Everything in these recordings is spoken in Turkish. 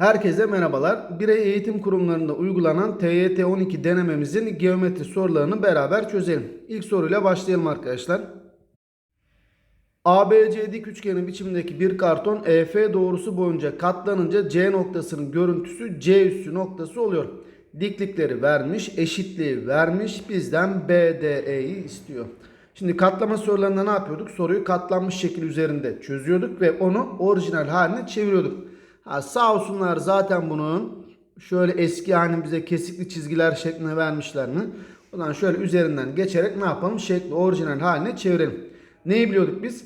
Herkese merhabalar. Birey eğitim kurumlarında uygulanan TYT 12 denememizin geometri sorularını beraber çözelim. İlk soruyla başlayalım arkadaşlar. ABC dik üçgeni biçimindeki bir karton EF doğrusu boyunca katlanınca C noktasının görüntüsü C üssü noktası oluyor. Diklikleri vermiş, eşitliği vermiş. Bizden BDE'yi istiyor. Şimdi katlama sorularında ne yapıyorduk? Soruyu katlanmış şekil üzerinde çözüyorduk ve onu orijinal haline çeviriyorduk. Ha, sağ olsunlar zaten bunun şöyle eski hani bize kesikli çizgiler şeklinde vermişler mi? O zaman şöyle üzerinden geçerek ne yapalım? Şekli orijinal haline çevirelim. Neyi biliyorduk biz?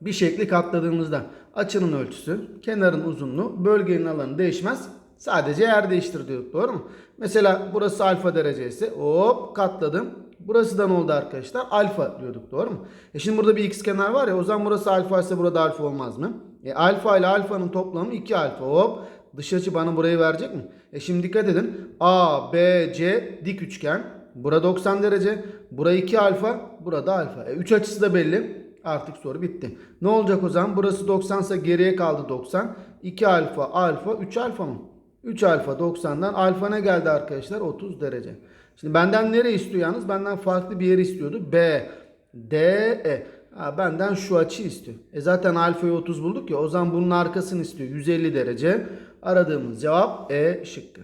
Bir şekli katladığımızda açının ölçüsü, kenarın uzunluğu, bölgenin alanı değişmez. Sadece yer değiştir diyorduk. Doğru mu? Mesela burası alfa derecesi. Hop katladım. Burası da ne oldu arkadaşlar? Alfa diyorduk. Doğru mu? E şimdi burada bir x kenar var ya o zaman burası alfa ise burada alfa olmaz mı? E alfa ile alfanın toplamı 2 alfa. Hop dış açı bana burayı verecek mi? E şimdi dikkat edin. A, B, C dik üçgen. Burada 90 derece. Bura 2 alfa. Burada alfa. E 3 açısı da belli. Artık soru bitti. Ne olacak o zaman? Burası 90 ise geriye kaldı 90. 2 alfa, alfa, 3 alfa mı? 3 alfa 90'dan alfa ne geldi arkadaşlar? 30 derece. Şimdi benden nereye istiyor yalnız? Benden farklı bir yeri istiyordu. B, D, E. Ha, benden şu açı istiyor. E zaten alfayı 30 bulduk ya. O zaman bunun arkasını istiyor. 150 derece. Aradığımız cevap E şıkkı.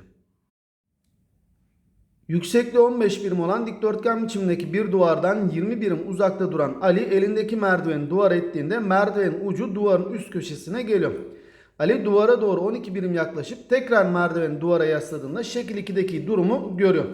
Yüksekliği 15 birim olan dikdörtgen biçimindeki bir duvardan 20 birim uzakta duran Ali elindeki merdiveni duvara ettiğinde merdivenin ucu duvarın üst köşesine geliyor. Ali duvara doğru 12 birim yaklaşıp tekrar merdiveni duvara yasladığında şekil 2'deki durumu görüyor.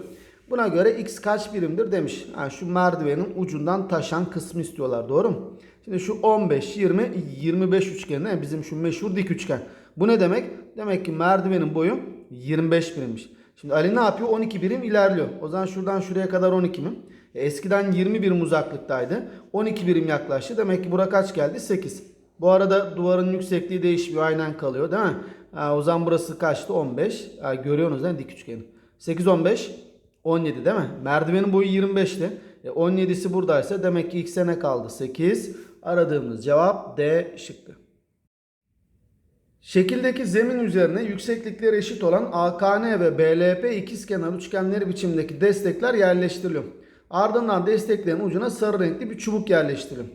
Buna göre x kaç birimdir demiş. Yani şu merdivenin ucundan taşan kısmı istiyorlar doğru mu? Şimdi şu 15, 20, 25 üçgen değil mi? Bizim şu meşhur dik üçgen. Bu ne demek? Demek ki merdivenin boyu 25 birimmiş. Şimdi Ali ne yapıyor? 12 birim ilerliyor. O zaman şuradan şuraya kadar 12 mi? E, eskiden 20 birim uzaklıktaydı. 12 birim yaklaştı. Demek ki bura kaç geldi? 8. Bu arada duvarın yüksekliği değişmiyor. Aynen kalıyor değil mi? Ha, o zaman burası kaçtı? 15. Ha, görüyorsunuz değil mi dik üçgeni? 8, 15, 17 değil mi? Merdivenin boyu 25'ti. E, 17'si buradaysa demek ki x'e ne kaldı? 8. Aradığımız cevap D şıkkı. Şekildeki zemin üzerine yükseklikleri eşit olan AKN ve BLP ikizkenar üçgenleri biçimdeki destekler yerleştiriliyor. Ardından desteklerin ucuna sarı renkli bir çubuk yerleştiriliyor.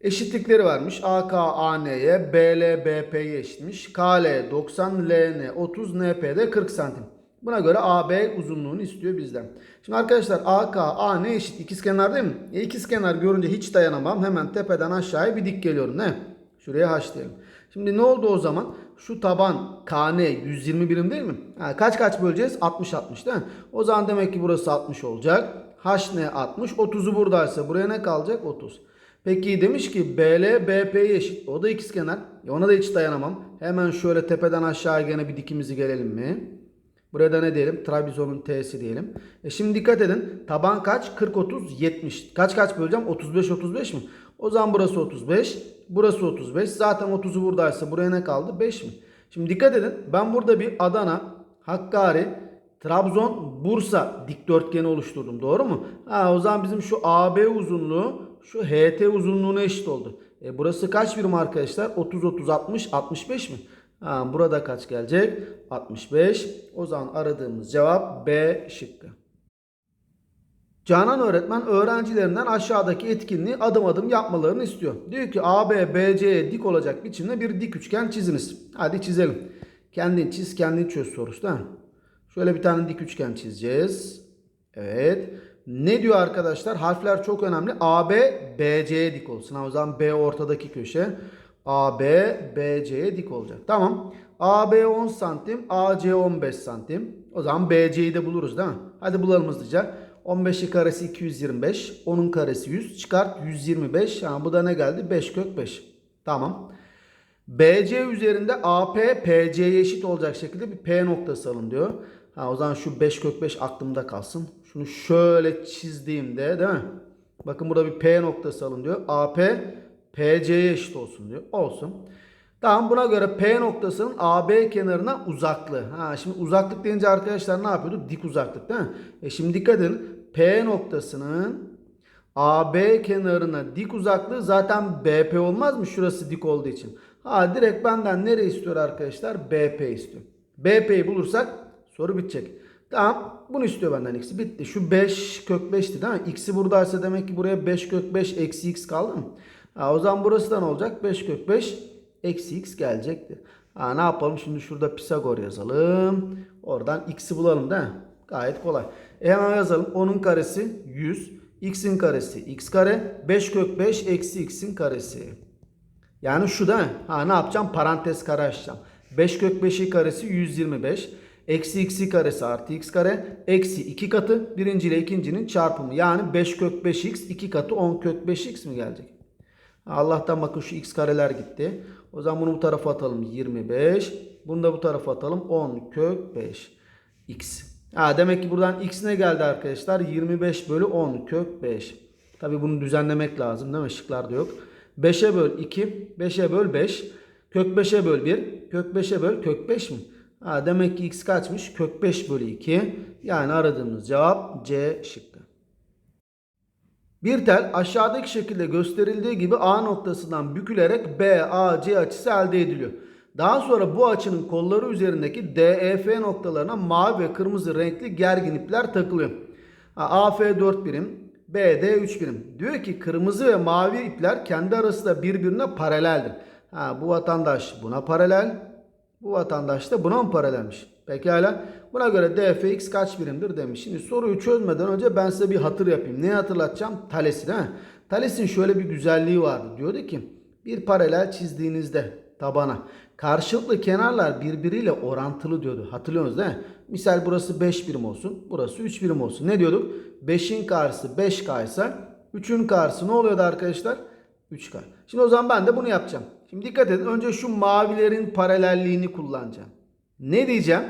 Eşitlikleri varmış. AK AN'ye, BL BP'ye eşitmiş. KL 90, LN 30, NP de 40 santim. Buna göre AB uzunluğunu istiyor bizden. Şimdi arkadaşlar AK AN eşit ikizkenar değil mi? E ikizkenar görünce hiç dayanamam. Hemen tepeden aşağıya bir dik geliyorum. Ne? Şuraya H diyelim. Şimdi ne oldu o zaman? Şu taban KN 120 birim değil mi? Ha, kaç kaç böleceğiz? 60 60 değil mi? O zaman demek ki burası 60 olacak. HN 60. 30'u buradaysa buraya ne kalacak? 30. Peki demiş ki BL BP'ye eşit. O da ikizkenar. E ona da hiç dayanamam. Hemen şöyle tepeden aşağı gene bir dikimizi gelelim mi? Buraya da ne diyelim? Trabzon'un T'si diyelim. E şimdi dikkat edin. Taban kaç? 40 30 70. Kaç kaç böleceğim? 35 35 mi? O zaman burası 35. Burası 35. Zaten 30'u buradaysa buraya ne kaldı? 5 mi? Şimdi dikkat edin. Ben burada bir Adana, Hakkari, Trabzon, Bursa dikdörtgeni oluşturdum. Doğru mu? Ha, o zaman bizim şu AB uzunluğu şu HT uzunluğuna eşit oldu. E burası kaç birim arkadaşlar? 30 30 60 65 mi? Ha, burada kaç gelecek? 65. O zaman aradığımız cevap B şıkkı. Canan öğretmen öğrencilerinden aşağıdaki etkinliği adım adım yapmalarını istiyor. Diyor ki AB BC'ye dik olacak biçimde bir dik üçgen çiziniz. Hadi çizelim. Kendin çiz, kendin çöz sorusu değil? Şöyle bir tane dik üçgen çizeceğiz. Evet. Ne diyor arkadaşlar? Harfler çok önemli. AB BC'ye dik olsun. O zaman B ortadaki köşe. AB BC'ye dik olacak. Tamam. AB 10 santim, AC 15 santim. O zaman BC'yi de buluruz değil mi? Hadi bulalım hızlıca. 15'i karesi 225. 10'un karesi 100. Çıkart 125. Yani bu da ne geldi? 5 kök 5. Tamam. BC üzerinde AP PC'ye eşit olacak şekilde bir P noktası alın diyor. Ha, o zaman şu 5 kök 5 aklımda kalsın. Şunu şöyle çizdiğimde değil mi? Bakın burada bir P noktası alın diyor. AP PC'ye eşit olsun diyor. Olsun. Tamam buna göre P noktasının AB kenarına uzaklığı. Ha şimdi uzaklık deyince arkadaşlar ne yapıyorduk? Dik uzaklık değil mi? E şimdi dikkat edin. P noktasının AB kenarına dik uzaklığı zaten BP olmaz mı? Şurası dik olduğu için. Ha direkt benden nere istiyor arkadaşlar? BP istiyor. BP'yi bulursak soru bitecek. Tamam. Bunu istiyor benden x'i. Bitti. Şu 5 kök 5'ti değil mi? X'i buradaysa demek ki buraya 5 kök 5 eksi x kaldı mı? Ha, o zaman burası da ne olacak? 5 kök 5 eksi x gelecektir. Ha, ne yapalım? Şimdi şurada Pisagor yazalım. Oradan x'i bulalım değil mi? Gayet kolay. E hemen yazalım. 10'un karesi 100. x'in karesi x kare. 5 kök 5 eksi x'in karesi. Yani şu mi? Ha ne yapacağım? Parantez kare açacağım. 5 kök 5'i karesi 125. Eksi x'i karesi artı x kare. Eksi 2 katı birinci ile ikincinin çarpımı. Yani 5 kök 5x 2 katı 10 kök 5x mi gelecek? Allah'tan bakın şu x kareler gitti. O zaman bunu bu tarafa atalım 25. Bunu da bu tarafa atalım 10 kök 5 x. Ha, demek ki buradan x ne geldi arkadaşlar? 25 bölü 10 kök 5. Tabi bunu düzenlemek lazım değil mi? Şıklarda yok. 5'e böl 2, 5'e böl 5. Kök 5'e böl 1, kök 5'e böl kök 5 mi? Ha, demek ki x kaçmış? Kök 5 bölü 2. Yani aradığımız cevap C şıkkı. Bir tel aşağıdaki şekilde gösterildiği gibi A noktasından bükülerek BAC açısı elde ediliyor. Daha sonra bu açının kolları üzerindeki DEF noktalarına mavi ve kırmızı renkli gergin ipler takılıyor. AF 4 birim, BD 3 birim. Diyor ki kırmızı ve mavi ipler kendi arasında birbirine paraleldir. Ha, bu vatandaş buna paralel, bu vatandaş da buna mı paralelmiş? Pekala. Buna göre dfx kaç birimdir demiş. Şimdi soruyu çözmeden önce ben size bir hatır yapayım. Neyi hatırlatacağım? Thales'i değil mi? Thales'in şöyle bir güzelliği vardı. Diyordu ki bir paralel çizdiğinizde tabana karşılıklı kenarlar birbiriyle orantılı diyordu. Hatırlıyorsunuz değil mi? Misal burası 5 birim olsun. Burası 3 birim olsun. Ne diyorduk? 5'in karşısı 5k ise 3'ün karşısı ne oluyordu arkadaşlar? 3k. Şimdi o zaman ben de bunu yapacağım. Şimdi dikkat edin. Önce şu mavilerin paralelliğini kullanacağım. Ne diyeceğim?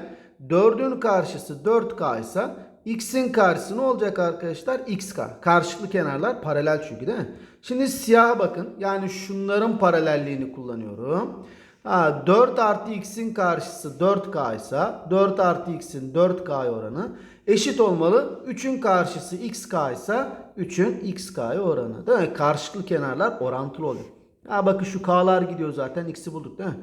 4'ün karşısı 4K ise X'in karşısı ne olacak arkadaşlar? XK. Karşılıklı kenarlar paralel çünkü değil mi? Şimdi siyaha bakın. Yani şunların paralelliğini kullanıyorum. Ha, 4 artı X'in karşısı 4K ise 4 artı X'in 4K oranı eşit olmalı. 3'ün karşısı XK ise 3'ün XK oranı. Değil mi? Karşılıklı kenarlar orantılı oluyor. Ha bakın şu k'lar gidiyor zaten. X'i bulduk değil mi?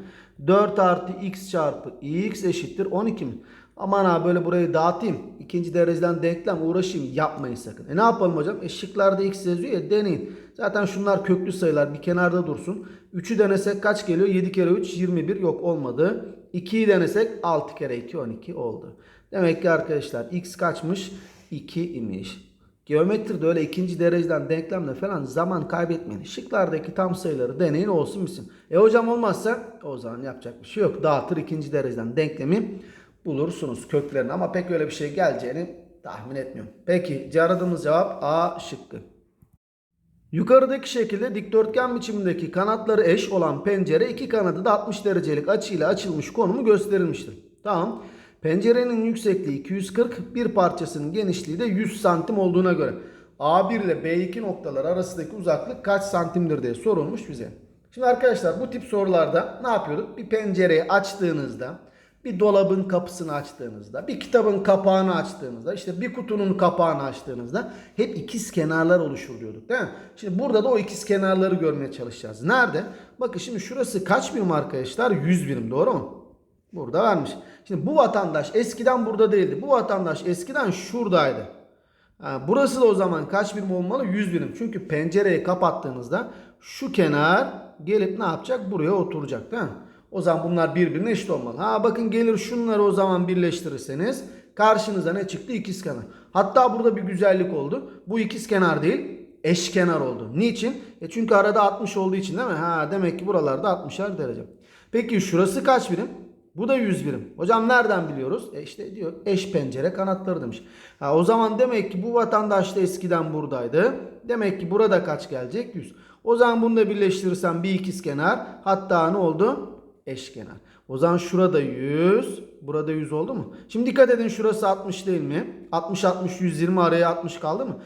4 artı x çarpı x eşittir 12 mi? Aman ha böyle burayı dağıtayım. İkinci dereceden denklem uğraşayım. Yapmayın sakın. E ne yapalım hocam? E şıklarda x yazıyor ya deneyin. Zaten şunlar köklü sayılar bir kenarda dursun. 3'ü denesek kaç geliyor? 7 kere 3 21 yok olmadı. 2'yi denesek 6 kere 2 12 oldu. Demek ki arkadaşlar x kaçmış? 2 imiş. Geometride öyle ikinci dereceden denklemle falan zaman kaybetmeyin. Şıklardaki tam sayıları deneyin olsun bitsin. E hocam olmazsa o zaman yapacak bir şey yok. Dağıtır ikinci dereceden denklemi bulursunuz köklerini. Ama pek öyle bir şey geleceğini tahmin etmiyorum. Peki aradığımız cevap A şıkkı. Yukarıdaki şekilde dikdörtgen biçimindeki kanatları eş olan pencere iki kanadı da 60 derecelik açıyla açılmış konumu gösterilmiştir. Tamam. Pencerenin yüksekliği 240, bir parçasının genişliği de 100 santim olduğuna göre A1 ile B2 noktalar arasındaki uzaklık kaç santimdir diye sorulmuş bize. Şimdi arkadaşlar bu tip sorularda ne yapıyorduk? Bir pencereyi açtığınızda, bir dolabın kapısını açtığınızda, bir kitabın kapağını açtığınızda, işte bir kutunun kapağını açtığınızda hep ikiz kenarlar oluşur diyorduk değil mi? Şimdi burada da o ikiz kenarları görmeye çalışacağız. Nerede? Bakın şimdi şurası kaç birim arkadaşlar? 100 birim doğru mu? Burada vermiş. Şimdi bu vatandaş eskiden burada değildi. Bu vatandaş eskiden şuradaydı. Ha, burası da o zaman kaç birim olmalı? 100 birim. Çünkü pencereyi kapattığınızda şu kenar gelip ne yapacak? Buraya oturacak değil mi? O zaman bunlar birbirine eşit olmalı. Ha bakın gelir şunları o zaman birleştirirseniz karşınıza ne çıktı? İkiz kenar. Hatta burada bir güzellik oldu. Bu ikiz kenar değil eşkenar oldu. Niçin? E çünkü arada 60 olduğu için değil mi? Ha demek ki buralarda 60'ar derece. Peki şurası kaç birim? Bu da 100 birim. Hocam nereden biliyoruz? E işte diyor eş pencere kanatları demiş. Ha, o zaman demek ki bu vatandaş da eskiden buradaydı. Demek ki burada kaç gelecek? 100. O zaman bunu da birleştirirsem bir ikiz kenar. Hatta ne oldu? Eşkenar. O zaman şurada 100. Burada 100 oldu mu? Şimdi dikkat edin şurası 60 değil mi? 60 60 120 araya 60 kaldı mı?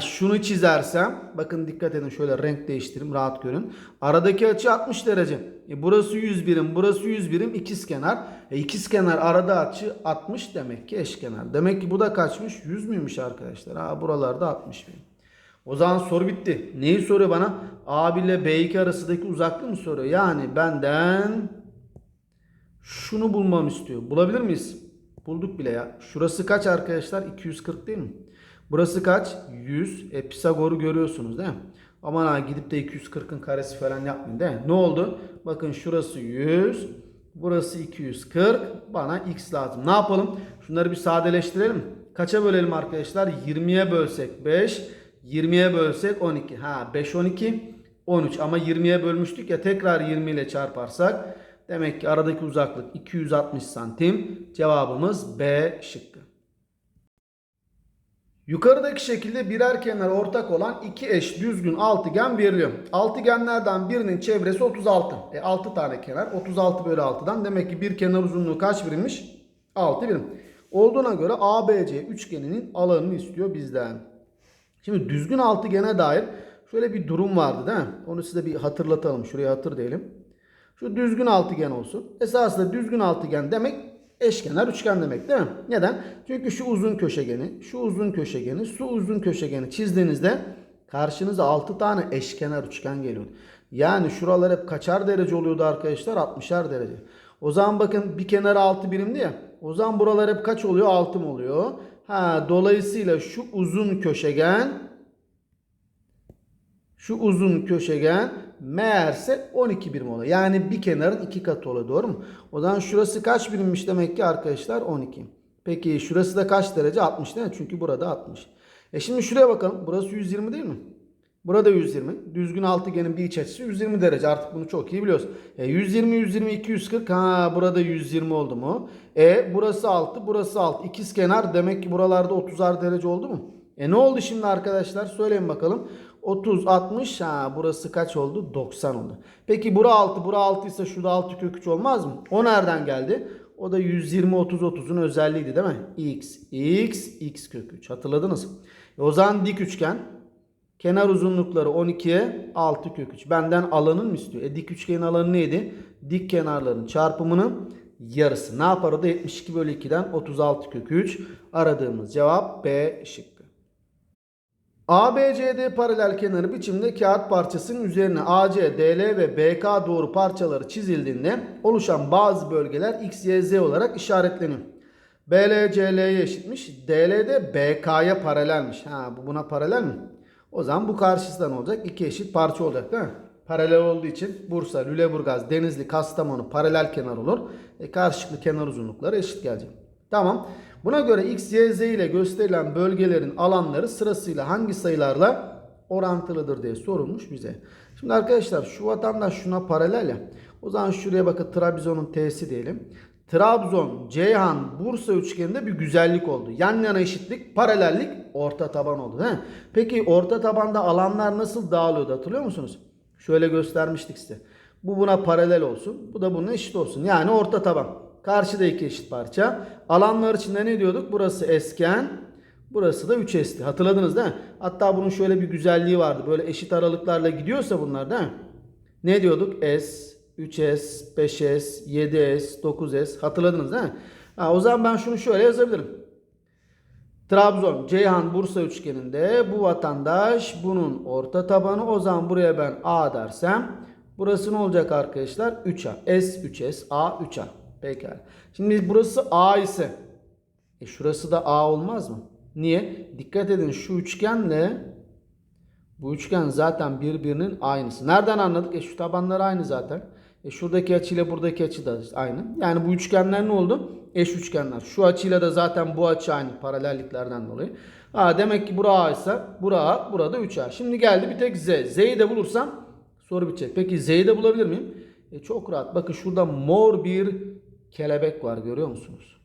Şunu çizersem bakın dikkat edin şöyle renk değiştireyim rahat görün. Aradaki açı 60 derece. E burası 100 birim, burası 100 birim ikiz kenar. E ikiz kenar arada açı 60 demek ki eşkenar. Demek ki bu da kaçmış? 100 müymüş arkadaşlar? Ha buralarda 60 birim. O zaman soru bitti. Neyi soruyor bana? A1 ile B2 arasındaki uzaklığı mı soruyor? Yani benden şunu bulmamı istiyor. Bulabilir miyiz? Bulduk bile ya. Şurası kaç arkadaşlar? 240 değil mi? Burası kaç? 100. E, Pisagor'u görüyorsunuz değil mi? Aman ha gidip de 240'ın karesi falan yapmayın değil mi? Ne oldu? Bakın şurası 100. Burası 240. Bana x lazım. Ne yapalım? Şunları bir sadeleştirelim. Kaça bölelim arkadaşlar? 20'ye bölsek 5. 20'ye bölsek 12. Ha 5 12 13 ama 20'ye bölmüştük ya tekrar 20 ile çarparsak demek ki aradaki uzaklık 260 santim. Cevabımız B şıkkı. Yukarıdaki şekilde birer kenar ortak olan iki eş düzgün altıgen veriliyor. Altıgenlerden birinin çevresi 36. E 6 tane kenar 36 bölü 6'dan demek ki bir kenar uzunluğu kaç birimmiş? 6 birim. Olduğuna göre ABC üçgeninin alanını istiyor bizden. Şimdi düzgün altıgene dair şöyle bir durum vardı değil mi? Onu size bir hatırlatalım. Şuraya hatır diyelim. Şu düzgün altıgen olsun. Esasında düzgün altıgen demek eşkenar üçgen demek değil mi? Neden? Çünkü şu uzun köşegeni, şu uzun köşegeni, şu uzun köşegeni çizdiğinizde karşınıza 6 tane eşkenar üçgen geliyor. Yani şuralar hep kaçar derece oluyordu arkadaşlar? 60'ar derece. O zaman bakın bir kenarı 6 birimdi ya. O zaman buralar hep kaç oluyor? 6 mı oluyor? Ha, dolayısıyla şu uzun köşegen şu uzun köşegen meğerse 12 birim oluyor. Yani bir kenarın iki katı oluyor. Doğru mu? O zaman şurası kaç birimmiş demek ki arkadaşlar? 12. Peki şurası da kaç derece? 60 değil mi? Çünkü burada 60. E şimdi şuraya bakalım. Burası 120 değil mi? Burada 120. Düzgün altıgenin bir iç açısı 120 derece. Artık bunu çok iyi biliyoruz. E 120, 120, 240. Ha burada 120 oldu mu? E burası 6, burası 6. İkiz kenar demek ki buralarda 30'ar derece oldu mu? E ne oldu şimdi arkadaşlar? Söyleyin bakalım. 30, 60. Ha burası kaç oldu? 90 oldu. Peki bura 6, bura 6 ise şurada 6 kök 3 olmaz mı? O nereden geldi? O da 120, 30, 30'un özelliğiydi değil mi? X, X, X kök 3. Hatırladınız? E o zaman dik üçgen. Kenar uzunlukları 12'ye 6 kök 3. Benden alanın mı istiyor? E dik üçgenin alanı neydi? Dik kenarların çarpımının yarısı. Ne yapar o da 72 bölü 2'den 36 kök 3. Aradığımız cevap B şıkkı. ABCD paralel kenarı biçimde kağıt parçasının üzerine AC, DL ve BK doğru parçaları çizildiğinde oluşan bazı bölgeler X, Y, Z olarak işaretleniyor. BL CL'ye eşitmiş. DL de BK'ya paralelmiş. Ha bu buna paralel mi? O zaman bu karşısında ne olacak? İki eşit parça olacak değil mi? Paralel olduğu için Bursa, Lüleburgaz, Denizli, Kastamonu paralel kenar olur. E karşılıklı kenar uzunlukları eşit gelecek. Tamam. Buna göre X, Y, Z ile gösterilen bölgelerin alanları sırasıyla hangi sayılarla orantılıdır diye sorulmuş bize. Şimdi arkadaşlar şu vatandaş şuna paralel ya. O zaman şuraya bakın Trabzon'un T'si diyelim. Trabzon, Ceyhan, Bursa üçgeninde bir güzellik oldu. Yan yana eşitlik, paralellik, orta taban oldu. Mi? Peki orta tabanda alanlar nasıl dağılıyordu hatırlıyor musunuz? Şöyle göstermiştik size. Bu buna paralel olsun. Bu da bunun eşit olsun. Yani orta taban. Karşıda iki eşit parça. Alanlar içinde ne diyorduk? Burası esken. Burası da 3 esti. Hatırladınız değil mi? Hatta bunun şöyle bir güzelliği vardı. Böyle eşit aralıklarla gidiyorsa bunlar değil mi? Ne diyorduk? S, 3S, 5S, 7S, 9S. Hatırladınız değil mi? Ha, o zaman ben şunu şöyle yazabilirim. Trabzon, Ceyhan, Bursa üçgeninde bu vatandaş bunun orta tabanı. O zaman buraya ben A dersem burası ne olacak arkadaşlar? 3A. S 3S, A 3A. Pekala. Şimdi burası A ise e şurası da A olmaz mı? Niye? Dikkat edin şu üçgenle bu üçgen zaten birbirinin aynısı. Nereden anladık? E şu tabanlar aynı zaten. E şuradaki açıyla buradaki açı da aynı. Yani bu üçgenler ne oldu? Eş üçgenler. Şu açıyla da zaten bu açı aynı paralelliklerden dolayı. Ha, demek ki bura A ise bura A, burada 3A. Şimdi geldi bir tek Z. Z'yi de bulursam soru bitecek. Peki Z'yi de bulabilir miyim? E çok rahat. Bakın şurada mor bir kelebek var görüyor musunuz?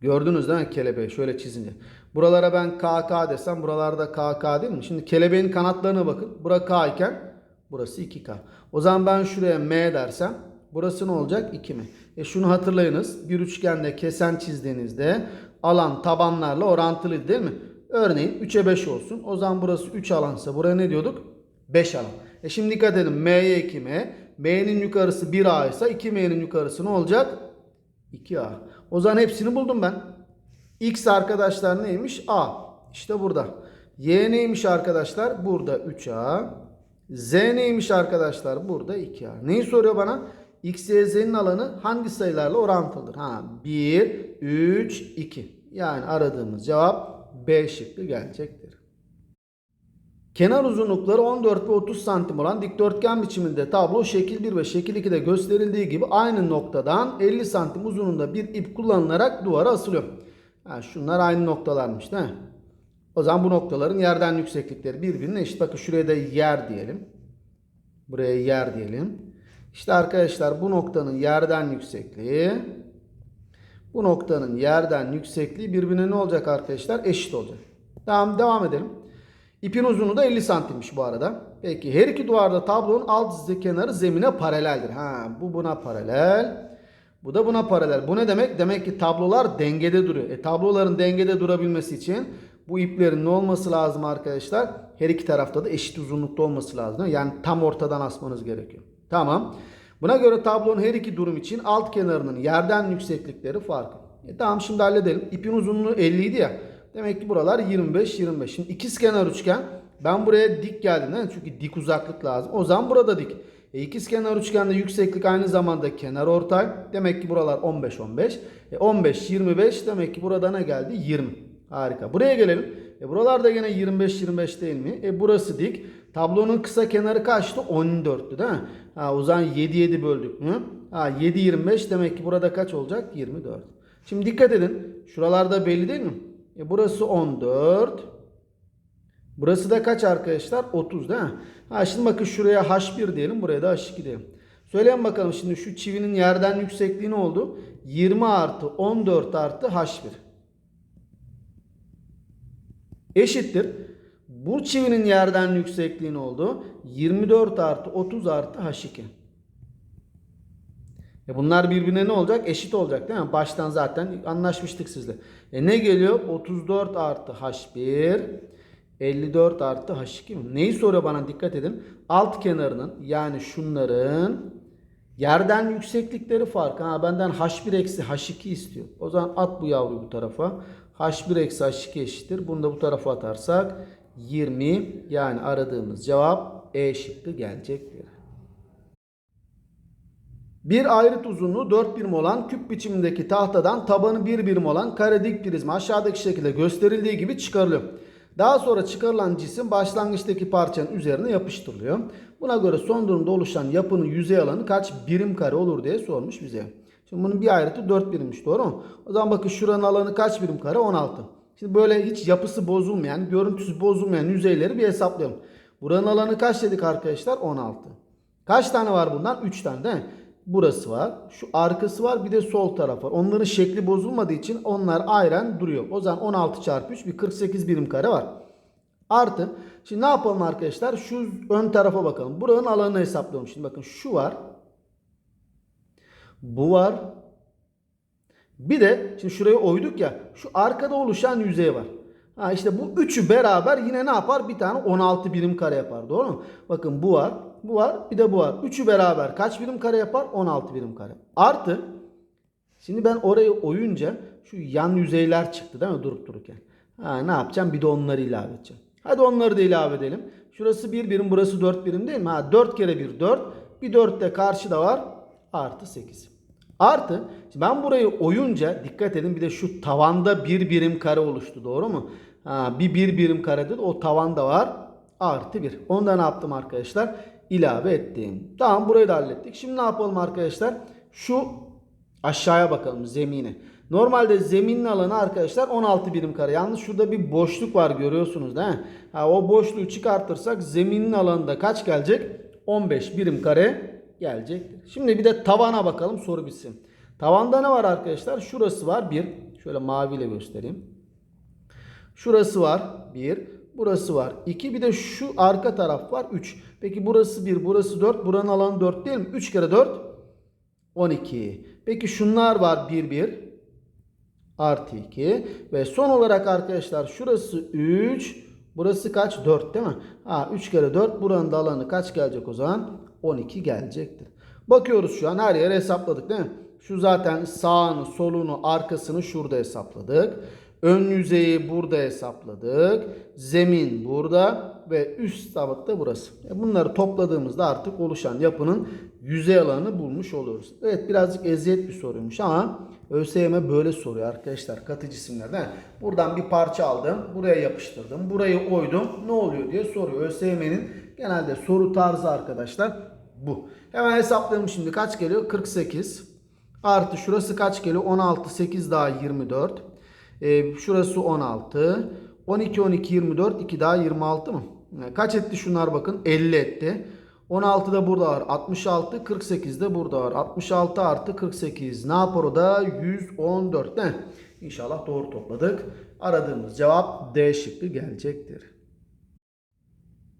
Gördünüz değil mi kelebeği şöyle çizince. Buralara ben KK desem buralarda KK değil mi? Şimdi kelebeğin kanatlarına bakın. Bura K iken burası 2K. O zaman ben şuraya M dersem burası ne olacak? 2M. E şunu hatırlayınız. Bir üçgende kesen çizdiğinizde alan tabanlarla orantılı değil mi? Örneğin 3'e 5 olsun. O zaman burası 3 alansa buraya ne diyorduk? 5 alan. E şimdi dikkat edin. M'ye 2M. M'nin yukarısı 1A ise 2M'nin yukarısı ne olacak? 2A. O zaman hepsini buldum ben. X arkadaşlar neymiş? A. İşte burada. Y neymiş arkadaşlar? Burada 3A. Z neymiş arkadaşlar? Burada 2A. Neyi soruyor bana? X, Y, Z'nin alanı hangi sayılarla orantılıdır? Ha, 1, 3, 2. Yani aradığımız cevap B şıkkı gelecektir. Kenar uzunlukları 14 ve 30 santim olan dikdörtgen biçiminde tablo şekil 1 ve şekil 2'de gösterildiği gibi aynı noktadan 50 santim uzunluğunda bir ip kullanılarak duvara asılıyor. Ha, şunlar aynı noktalarmış değil mi? O zaman bu noktaların yerden yükseklikleri birbirine eşit. Bakın şuraya da yer diyelim. Buraya yer diyelim. İşte arkadaşlar bu noktanın yerden yüksekliği bu noktanın yerden yüksekliği birbirine ne olacak arkadaşlar? Eşit olacak. Tamam devam edelim. İpin uzunluğu da 50 santimmiş bu arada. Peki her iki duvarda tablonun alt kenarı zemine paraleldir. Ha bu buna paralel. Bu da buna paralel. Bu ne demek? Demek ki tablolar dengede duruyor. E tabloların dengede durabilmesi için bu iplerin ne olması lazım arkadaşlar? Her iki tarafta da eşit uzunlukta olması lazım. Yani tam ortadan asmanız gerekiyor. Tamam. Buna göre tablonun her iki durum için alt kenarının yerden yükseklikleri farklı. E tamam şimdi halledelim. İpin uzunluğu 50 idi ya. Demek ki buralar 25 25. Şimdi ikizkenar üçgen. Ben buraya dik geldim değil mi? Çünkü dik uzaklık lazım. O zaman burada dik. E ikizkenar üçgende yükseklik aynı zamanda kenar ortay. Demek ki buralar 15 15. E 15 25 demek ki burada ne geldi? 20. Harika. Buraya gelelim. E buralarda yine 25 25 değil mi? E burası dik. Tablonun kısa kenarı kaçtı? 14'tü değil mi? Ha, o zaman 7 7 böldük mü? Ha, 7 25 demek ki burada kaç olacak? 24. Şimdi dikkat edin. Şuralarda belli değil mi? E burası 14. Burası da kaç arkadaşlar? 30 değil mi? Ha şimdi bakın şuraya H1 diyelim. Buraya da H2 diyelim. Söyleyin bakalım şimdi şu çivinin yerden yüksekliği ne oldu? 20 artı 14 artı H1. Eşittir. Bu çivinin yerden yüksekliği ne oldu? 24 artı 30 artı H2. E bunlar birbirine ne olacak? Eşit olacak değil mi? Baştan zaten anlaşmıştık sizle. E ne geliyor? 34 artı H1 54 artı H2 mi? Neyi soruyor bana dikkat edin. Alt kenarının yani şunların yerden yükseklikleri farkı. Ha benden H1 eksi H2 istiyor. O zaman at bu yavruyu bu tarafa. H1 eksi H2 eşittir. Bunu da bu tarafa atarsak 20 yani aradığımız cevap E şıkkı gelecektir. Bir ayrıt uzunluğu 4 birim olan küp biçimindeki tahtadan tabanı 1 birim olan kare dik prizma aşağıdaki şekilde gösterildiği gibi çıkarılıyor. Daha sonra çıkarılan cisim başlangıçtaki parçanın üzerine yapıştırılıyor. Buna göre son durumda oluşan yapının yüzey alanı kaç birim kare olur diye sormuş bize. Şimdi bunun bir ayrıtı 4 birimmiş doğru mu? O zaman bakın şuranın alanı kaç birim kare? 16. Şimdi böyle hiç yapısı bozulmayan, görüntüsü bozulmayan yüzeyleri bir hesaplayalım. Buranın alanı kaç dedik arkadaşlar? 16. Kaç tane var bundan? 3 tane değil mi? Burası var. Şu arkası var. Bir de sol taraf var. Onların şekli bozulmadığı için onlar aynen duruyor. O zaman 16 çarpı 3 bir 48 birim kare var. Artı. Şimdi ne yapalım arkadaşlar? Şu ön tarafa bakalım. Buranın alanını hesaplıyorum. Şimdi bakın şu var. Bu var. Bir de şimdi şuraya oyduk ya. Şu arkada oluşan yüzey var. Ha işte bu üçü beraber yine ne yapar? Bir tane 16 birim kare yapar. Doğru mu? Bakın bu var. Bu var. Bir de bu var. Üçü beraber kaç birim kare yapar? 16 birim kare. Artı şimdi ben orayı oyunca şu yan yüzeyler çıktı değil mi durup dururken. Ha ne yapacağım? Bir de onları ilave edeceğim. Hadi onları da ilave edelim. Şurası 1 birim, burası 4 birim değil mi? Ha 4 kere 1 4. Bir 4 de karşıda var. Artı 8. Artı ben burayı oyunca dikkat edin bir de şu tavanda bir birim kare oluştu doğru mu? Ha, bir bir birim karede de o tavanda var. Artı 1. Onu da ne yaptım arkadaşlar? İlave ettim. Tamam burayı da hallettik. Şimdi ne yapalım arkadaşlar? Şu aşağıya bakalım zemine. Normalde zeminin alanı arkadaşlar 16 birim kare. Yalnız şurada bir boşluk var görüyorsunuz değil mi? Ha, o boşluğu çıkartırsak zeminin alanında kaç gelecek? 15 birim kare gelecektir. Şimdi bir de tavana bakalım soru bitsin. Tavanda ne var arkadaşlar? Şurası var 1. Şöyle maviyle göstereyim. Şurası var 1. Burası var 2. Bir de şu arka taraf var 3. Peki burası 1, burası 4. Buranın alanı 4 değil mi? 3 kere 4 12. Peki şunlar var 1 1 artı 2 ve son olarak arkadaşlar şurası 3 burası kaç 4 değil mi? Ha 3 kere 4 buranın da alanı kaç gelecek o zaman? 12 gelecektir. Bakıyoruz şu an her yere hesapladık değil mi? Şu zaten sağını, solunu, arkasını şurada hesapladık. Ön yüzeyi burada hesapladık. Zemin burada ve üst tabanı da burası. E bunları topladığımızda artık oluşan yapının yüzey alanını bulmuş oluyoruz. Evet birazcık eziyet bir soruymuş ama ÖSYM böyle soruyor arkadaşlar katı cisimlerden. Buradan bir parça aldım. Buraya yapıştırdım. Burayı oydum. Ne oluyor diye soruyor. ÖSYM'nin genelde soru tarzı arkadaşlar bu. Hemen hesaplayalım şimdi kaç geliyor? 48. Artı şurası kaç geliyor? 16, 8 daha 24. Ee, şurası 16. 12, 12, 24. 2 daha 26 mı? Yani kaç etti şunlar bakın? 50 etti. 16 da burada var. 66, 48 de burada var. 66 artı 48. Ne yapar o da? 114 değil mi? İnşallah doğru topladık. Aradığımız cevap D şıkkı gelecektir.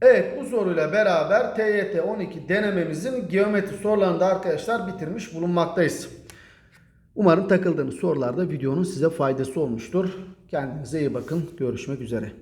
Evet bu soruyla beraber TYT 12 denememizin geometri sorularını da arkadaşlar bitirmiş bulunmaktayız. Umarım takıldığınız sorularda videonun size faydası olmuştur. Kendinize iyi bakın. Görüşmek üzere.